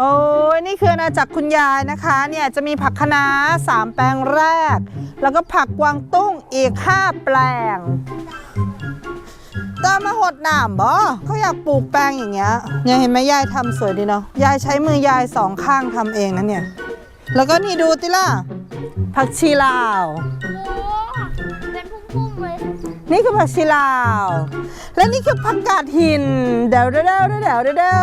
โอ้ยนี่คืออาณาจักรคุณยายนะคะเนี่ยจะมีผักคะน้าสามแปลงแรก แล้วก็ผักกวางตุ้งอีกห้าแปลงตามมาหดหนามบ่เขาอยากปลูกแปลงอย่างเงี้ยเนี่ยเห็นไหมยายทำสวยดีเนาะยายใช้มือยายสองข้างทำเองนะเนี่ย แล้วก็นี่ดูติล่ะผักชีลาว นี่คือผักชีลาว และนี่คือผักกาดหินเดาเดาเดาเดาเดาเดา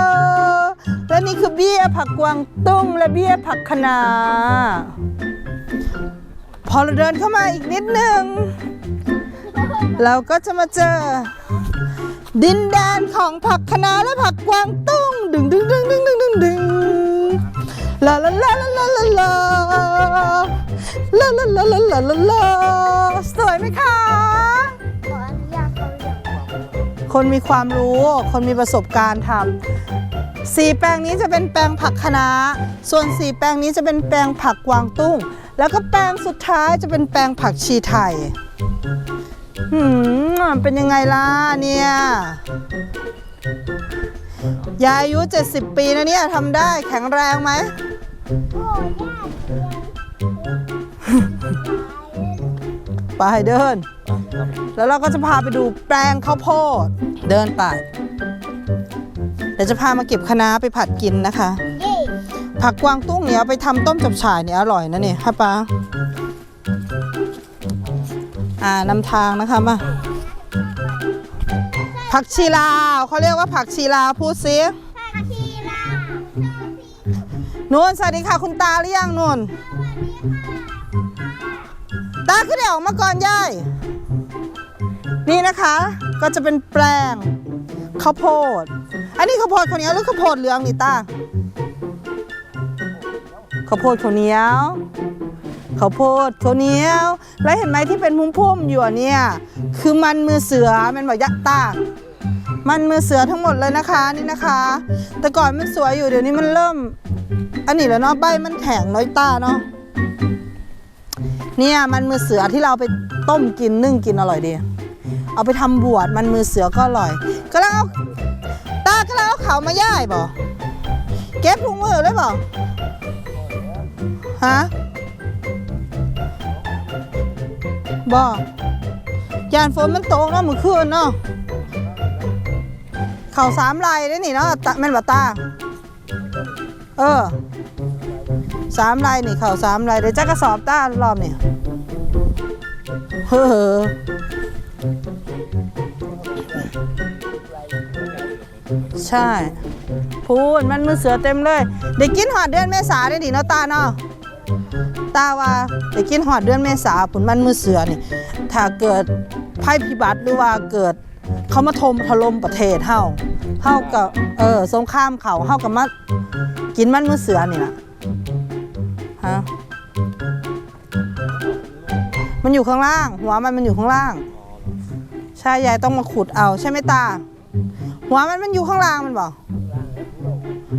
และนี่คือเบี้ยผักกวางตุ้งและเบี้ยผักคะน้าพอเราเดินเข้ามาอีกนิดนึง เราก็จะมาเจอ ดินแดนของผักคะน้าและผักกวางตุ้ง ดึงดึงดึงดึงดึงดึงดึงลาลาลาลาลาลาลาลาลาลาลาลาลาลาสวยไหมคะ คนมีความรู้ คนมีประสบการณ์ทำสีแปลงนี้จะเป็นแปลงผักคะน้าส่วนสีแปลงนี้จะเป็นแปลงผักกวางตุ้ง แล้วก็แปลงสุดท้ายจะเป็นแปลงผักชีไทยหืมเป็นยังไงล่ะเนี่ยยายอายุ 70 ปีนะเนี่ยทำได้แข็งแรงไหมโอ้ยยากไปเดิน แล้วเราก็จะพาไปดูแปลงข้าวโพดเดินไปเดี๋ยวจะพามาเก็บคะน้าไปผัดกินนะคะเย่ผักกวางตุ้งเนี่ยเอาไปทำต้มจับฉ่ายเนี่ยอร่อยนะเนี่ยฮะป้าอ่านำทางนะคะมาผักชีลาวเขาเรียกว่าผักชีลาวพูดซิผักชีลานุ่นสวัสดีค่ะคุณตาหรือยังนุ่นตาขึ้นเดี๋ยวออกมาก่อนยาย นี่นะคะก็จะเป็นแปลงข้าวโพด อันนี้ข้าวโพดข้าวเหนียวหรือข้าวโพดเหลืองนี่ตาข้าวโพดข้าวเหนียวข้าวโพดข้าวเหนียว แล้วเห็นไหมที่เป็นพุ่มๆอยู่เนี่ย คือมันมือเสือมันบอกยักษ์ตามันมือเสือทั้งหมดเลยนะคะนี่นะคะ แต่ก่อนมันสวยอยู่เดี๋ยวนี้มันเริ่ม อันนี้แล้วเนาะใบมันแข็งน้อยตาเนาะเนี่ยมันมือเสือที่เราไปต้มกินนึ่งกินอร่อยดี เอาไปทำบวชมันมือเสือก็อร่อย ก็แล้วเอาตาก็แล้วเอาเขามาย่ายบ่เก็บถุงมือเลยบ่ฮะบ่ยานฝนมันตกเนาะมือคืนเนาะเข่าสามลายได้นี่เนาะตาแม่นบ่ตาเออสามลายนี่เข่าสามลายเดี๋ยวจะกระสอบตารอบนี่เฮ้อ ใช่ พูนมันมือเสือเต็มเลย เด็กกินหอดเดือนเมษาได้ดิเนาะตาเนาะตาว่าเด็กกินหอดเดือนเมษาผลมันมือเสือนี่ ถ้าเกิดภัยพิบัติหรือว่าเกิดเขามาทมถล่มประเทศเฮาเฮากับเออสงครามเขาเฮากับมากินมันมือเสือนี่นะฮะมันอยู่ข้างล่าง หัวมันมันอยู่ข้างล่าง ใช่ยายต้องมาขุดเอาใช่ไหมตา หัวมันมันอยู่ข้างล่างมันบอก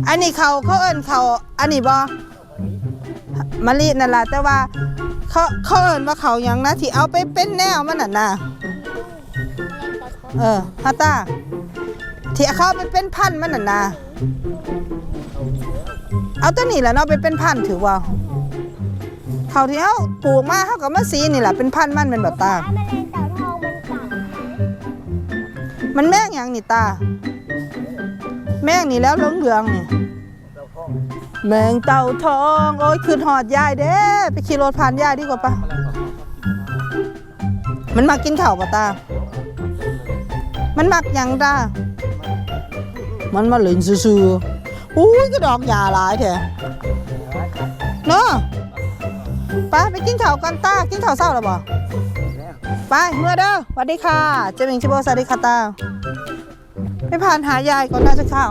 อันนี้เขาเขาเอิ้นเขาอันนี้บอมะลินั่นแหละแต่ว่าเขาเขาเอิ้นว่าเขายังนะที่เอาไปเป็นแนวมันน่ะนะเออฮาตาที่เขาเอาไปเป็นพันมันน่ะนะเอาตัวนี้แหละเนาะไปเป็นพันถือว่าเขาที่เขาปลูกมาเขากับมาสีนี่แหละเป็นพันมันเป็นแบบตา มันแม่งหยังนี่ตา แม่งนี่แล้วเหลืองเหลืองนี่แมงเต่าทอง โอ้ยคืนหอดยายเด้ไปขี่รถผ่านยายดีกว่าปะมันมากินข้าวปะตา มันมักหยังตา มันมาเล่นซื่อๆอุ้ยก็ดอกยาหลายแท้เนาะไปไปกินข้าวกันตา กินข้าวเศร้าแล้วบ่ ไปเมื่อเด้อสวัสดีค่ะ เจมิงชิโบสวัสดีค่ะตาไปผ่านหายายก่อนน่าจะเข้า